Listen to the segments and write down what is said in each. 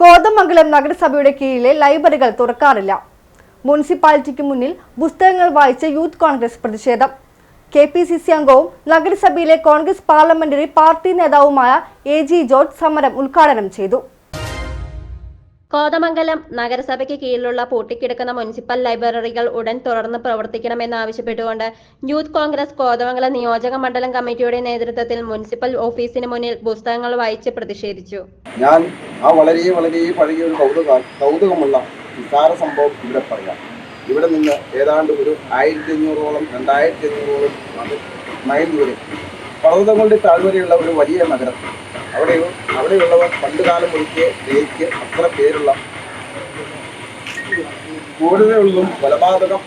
കോതമംഗലം നഗരസഭയുടെ കീഴിലെ ലൈബ്രറികൾ തുറക്കാറില്ല. മുനിസിപ്പാലിറ്റിക്ക് മുന്നിൽ പുസ്തകങ്ങൾ വായിച്ച യൂത്ത് കോൺഗ്രസ് പ്രതിഷേധം. കെ പി സി സി അംഗവും നഗരസഭയിലെ കോൺഗ്രസ് പാർലമെന്ററി പാർട്ടി നേതാവുമായ എ ജി ജോർജ് സമരം ഉദ്ഘാടനം ചെയ്തു. കോതമംഗലം നഗരസഭയ്ക്ക് കീഴിലുള്ള പൂട്ടിക്കിടക്കുന്ന മുനിസിപ്പൽ ലൈബ്രറികൾ ഉടൻ തുറന്ന് പ്രവർത്തിക്കണമെന്നാവശ്യപ്പെട്ടുകൊണ്ട് യൂത്ത് കോൺഗ്രസ് കോതമംഗലം നിയോജക മണ്ഡലം കമ്മിറ്റിയുടെ നേതൃത്വത്തിൽ മുനിസിപ്പൽ ഓഫീസിന് മുന്നിൽ പുസ്തകങ്ങൾ വായിച്ച് പ്രതിഷേധിച്ചു. ഞാൻ ആ വളരെ വളരെ പഴയ ഒരു കൗതുക കൗതുകമുള്ള സംഭവം ഇവിടെ പറയാം. ഇവിടെ നിന്ന് ഏതാണ്ട് ഒരു ആയിരത്തി അഞ്ഞൂറോളം രണ്ടായിരത്തി അഞ്ഞൂറോളം മൈൽ ദൂരം പർവതങ്ങളുടെ താഴ്വരയുള്ള ഒരു വലിയ നഗരം. അവിടെ അവിടെയുള്ളവർ പണ്ട് കാലം ഒരുക്കിയ ലേക്ക് അത്ര പേരുള്ള കൂടുതലുള്ളതും കൊലപാതകം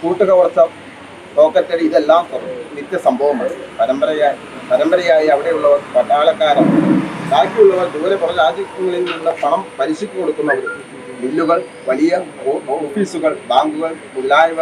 കൂട്ടുകവർച്ച റോക്കറ്റടി ഇതെല്ലാം നിത്യ സംഭവമാണ്. പരമ്പരയായി പരമ്പരയായി അവിടെയുള്ളവർ പട്ടാളക്കാരൻ. ബാക്കിയുള്ളവർ ദൂരെ പുറ രാജ്യങ്ങളിൽ നിന്ന് പണം പലിശയ്ക്ക് കൊടുക്കുന്നവർ മില്ലുകൾ വലിയ ഓഫീസുകൾ ബാങ്കുകൾ മുതലായവ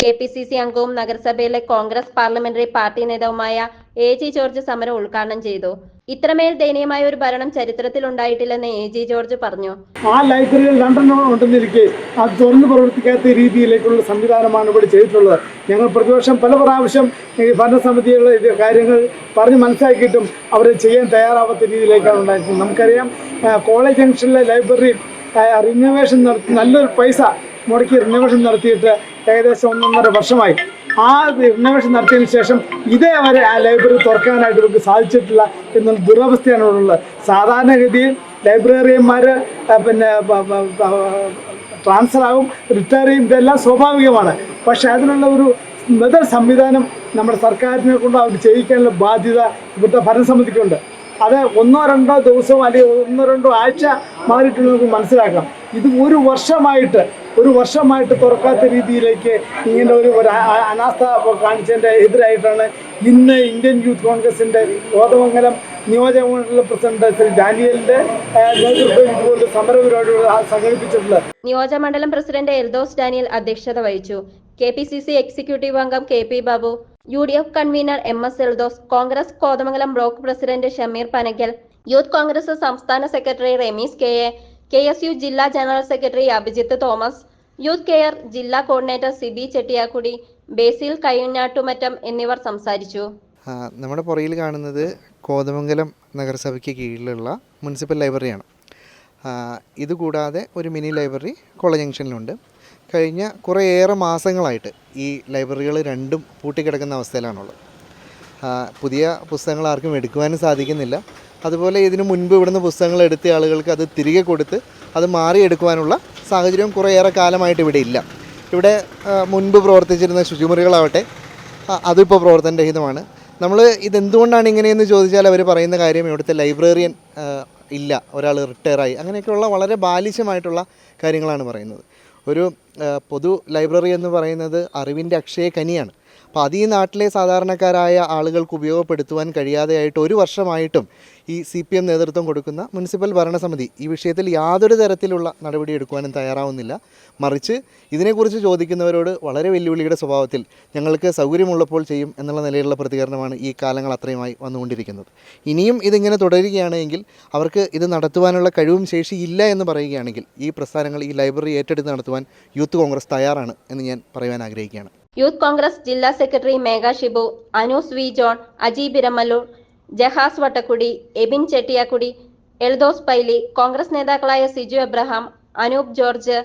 കെ പി സി സി അംഗവും നഗരസഭയിലെ കോൺഗ്രസ് പാർലമെന്ററി പാർട്ടി നേതാവുമായ എ. ജി. ജോർജ് സമരം ഉദ്ഘാടനം ചെയ്തു. ഇത്രമേൽ ദയനീയമായ ഒരു ഭരണം ചരിത്രത്തിൽ ഉണ്ടായിട്ടില്ലെന്ന് എ. ജി. ജോർജ് പറഞ്ഞു. ആ ലൈബ്രറിയിൽ രണ്ടെണ്ണം ഉണ്ടെന്നിരിക്കെ അത് തുറന്ന് പ്രവർത്തിക്കാത്ത രീതിയിലേക്കുള്ള സംവിധാനമാണ് ഇവിടെ ചെയ്തിട്ടുള്ളത്. ഞങ്ങൾ പ്രതിപക്ഷം പല പ്രാവശ്യം ഈ ഭരണസമിതികളെ കാര്യങ്ങൾ പറഞ്ഞ് മനസ്സിലാക്കിയിട്ടും അവർ ചെയ്യാൻ തയ്യാറാവാത്ത രീതിയിലേക്കാണ് ഉണ്ടായിരുന്നത്. നമുക്കറിയാം കോളേജ് ജംഗ്ഷനിലെ ലൈബ്രറി റിനോവേഷൻ നടത്തി നല്ലൊരു പൈസ മുടക്കി റിനോവേഷൻ നടത്തിയിട്ട് ഏകദേശം ഒന്നൊന്നര വർഷമായി. ആ ഇന്നോവേഷൻ നടത്തിയതിന് ശേഷം ഇതേ ആ ലൈബ്രറി തുറക്കാനായിട്ട് നമുക്ക് സാധിച്ചിട്ടില്ല എന്നുള്ള ദുരവസ്ഥയാണ് ഉള്ളത്. സാധാരണഗതിയിൽ ലൈബ്രറിയന്മാർ പിന്നെ ആവും റിട്ടയർ ചെയ്യും ഇതെല്ലാം സ്വാഭാവികമാണ്. പക്ഷേ അതിനുള്ള ഒരു ബദൽ സംവിധാനം നമ്മുടെ സർക്കാരിനെ കൊണ്ട് അവർ ചെയ്യിക്കാനുള്ള ബാധ്യത ഇവിടുത്തെ ഭരണസമിതിക്കുണ്ട്. അത് ഒന്നോ രണ്ടോ ദിവസമോ അല്ലെങ്കിൽ ഒന്നോ രണ്ടോ ആഴ്ച മാറിയിട്ടുള്ള നമുക്ക് മനസ്സിലാക്കാം. ഇത് ഒരു വർഷമായിട്ട് ഒരു വർഷമായിട്ട് തുറക്കാത്ത രീതിയിലേക്ക് ഇങ്ങനെ ഒരു അനാസ്ഥ കാണിച്ചതിന്റെ എതിരായിട്ടാണ് ഇന്ന് ഇന്ത്യൻ യൂത്ത് കോൺഗ്രസിന്റെ കോതമംഗലം നിയോജക മണ്ഡല പ്രസിഡന്റ് ശ്രീ ഡാനിയലിന്റെ നേതൃത്വം ഇതുപോലെ സമരപരിപാടികൾ സംഘടിപ്പിച്ചിട്ടുള്ളത്. നിയോജകമണ്ഡലം പ്രസിഡന്റ് എൽദോസ് ഡാനിയൽ അധ്യക്ഷത വഹിച്ചു. K P C C executive അംഗം K P Babu U D F convener M S Eldhose Congress Kothamangalam block president Shameer Panagal youth Congress സംസ്ഥാന secretary Ramees K A K S U ജില്ലാ general secretary Abhijith Thomas youth care ജില്ലാ coordinator Sibi Chettiyakudi Basil Kayyanjattumattam എന്നിവർ സംസാരിച്ചു. നമ്മുടെ പുറയിൽ കാണുന്നത് കോതമംഗലം നഗരസഭയ്ക്ക് കീഴിലുള്ള municipal ലൈബ്രറിയാണ്. ഇതുകൂടാതെ ഒരു മിനി ലൈബ്രറി കോളേജ് ജംഗ്ഷനിലുണ്ട്. കഴിഞ്ഞ കുറേയേറെ മാസങ്ങളായിട്ട് ഈ ലൈബ്രറികൾ രണ്ടും പൂട്ടിക്കിടക്കുന്ന അവസ്ഥയിലാണുള്ളത്. പുതിയ പുസ്തകങ്ങൾ ആർക്കും എടുക്കുവാനും സാധിക്കുന്നില്ല. അതുപോലെ ഇതിനു മുൻപ് ഇവിടുന്ന് പുസ്തകങ്ങൾ എടുത്ത ആളുകൾക്ക് അത് തിരികെ കൊടുത്ത് അത് മാറിയെടുക്കുവാനുള്ള സാഹചര്യം കുറേയേറെ കാലമായിട്ട് ഇവിടെ ഇല്ല. ഇവിടെ മുൻപ് പ്രവർത്തിച്ചിരുന്ന ശുചിമുറികളാവട്ടെ അതിപ്പോൾ പ്രവർത്തനരഹിതമാണ്. നമ്മൾ ഇതെന്തുകൊണ്ടാണ് ഇങ്ങനെയെന്ന് ചോദിച്ചാൽ അവർ പറയുന്ന കാര്യം ഇവിടുത്തെ ലൈബ്രറിയൻ ഇല്ല ഒരാൾ റിട്ടയറായി. അങ്ങനെയൊക്കെയുള്ള വളരെ ബാലിശമായിട്ടുള്ള കാര്യങ്ങളാണ് പറയുന്നത്. ഒരു പൊതു ലൈബ്രറി എന്ന് പറയുന്നത് അറിവിന്റെ അക്ഷയ കനിയാണ് അപ്പോൾ അത് ഈ നാട്ടിലെ സാധാരണക്കാരായ ആളുകൾക്ക് ഉപയോഗപ്പെടുത്തുവാൻ കഴിയാതെയായിട്ട് ഒരു വർഷമായിട്ടും ഈ സി പി എം നേതൃത്വം കൊടുക്കുന്ന മുനിസിപ്പൽ ഭരണസമിതി ഈ വിഷയത്തിൽ യാതൊരു തരത്തിലുള്ള നടപടി എടുക്കുവാനും തയ്യാറാവുന്നില്ല. മറിച്ച് ഇതിനെക്കുറിച്ച് ചോദിക്കുന്നവരോട് വളരെ വെല്ലുവിളിയുടെ സ്വഭാവത്തിൽ ഞങ്ങൾക്ക് സൗകര്യമുള്ളപ്പോൾ ചെയ്യും എന്നുള്ള നിലയിലുള്ള പ്രതികരണമാണ് ഈ കാലങ്ങൾ അത്രയുമായി വന്നുകൊണ്ടിരിക്കുന്നത്. ഇനിയും ഇതിങ്ങനെ തുടരുകയാണെങ്കിൽ അവർക്ക് ഇത് നടത്തുവാനുള്ള കഴിവും ശേഷി ഇല്ല എന്ന് പറയുകയാണെങ്കിൽ ഈ പ്രസ്ഥാനങ്ങൾ ഈ ലൈബ്രറി ഏറ്റെടുത്ത് നടത്തുവാൻ യൂത്ത് കോൺഗ്രസ് തയ്യാറാണ് എന്ന് ഞാൻ പറയുവാൻ ആഗ്രഹിക്കുകയാണ്. യൂത്ത് കോൺഗ്രസ് ജില്ലാ secretary Megha Shibu Anoos V John Aji Biramallur Jahas Vattakudy Ebin Chettiyakudy Eldhose Paily Congress നേതാക്കളായ Siju Abraham Anoop George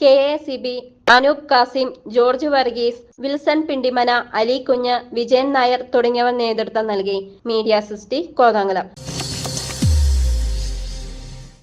K A Sibi Anoop Kasim George Varghese Wilson Pindimana Ali Kunju Vijayan Nair തുടങ്ങിയവർ നേതൃത്വം നൽകി. Media സിസ്റ്റി കോതമംഗലം.